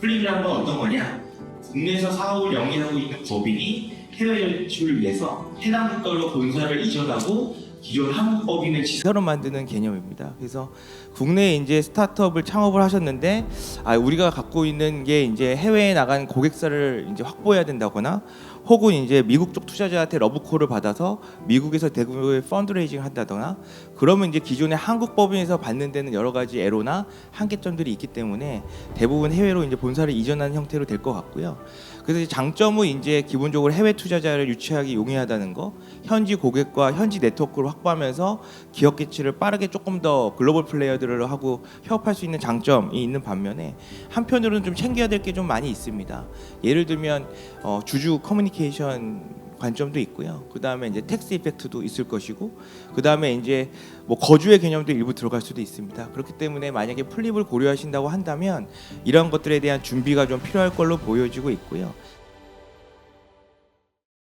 플립이라는 건 어떤 거냐? 국내에서 사업을 영위하고 있는 법인이 해외 진출을 위해서 해당 국가로 본사를 이전하고 기존 한국 법인을 지 새로 만드는 개념입니다. 그래서 국내에 이제 스타트업을 창업을 하셨는데 아 우리가 갖고 있는 게 이제 해외에 나간 고객사를 이제 확보해야 된다거나 혹은 이제 미국 쪽 투자자한테 러브콜을 받아서 미국에서 대규모의 펀드레이징 한다거나 그러면 이제 기존의 한국 법인에서 받는 데는 여러 가지 애로나 한계점들이 있기 때문에 대부분 해외로 이제 본사를 이전하는 형태로 될 것 같고요. 그래서 장점은 이제 기본적으로 해외 투자자를 유치하기 용이하다는 거, 현지 고객과 현지 네트워크를 확보하면서 기업 개체를 빠르게 조금 더 글로벌 플레이어들을 하고 협업할 수 있는 장점이 있는 반면에 한편으로는 좀 챙겨야 될 게 좀 많이 있습니다. 예를 들면 어, 주주 커뮤니케이션 관점도 있고요. 그 다음에 이제 텍스 이펙트도 있을 것이고, 그 다음에 이제 뭐 거주의 개념도 일부 들어갈 수도 있습니다. 그렇기 때문에 만약에 플립을 고려하신다고 한다면 이런 것들에 대한 준비가 좀 필요할 걸로 보여지고 있고요.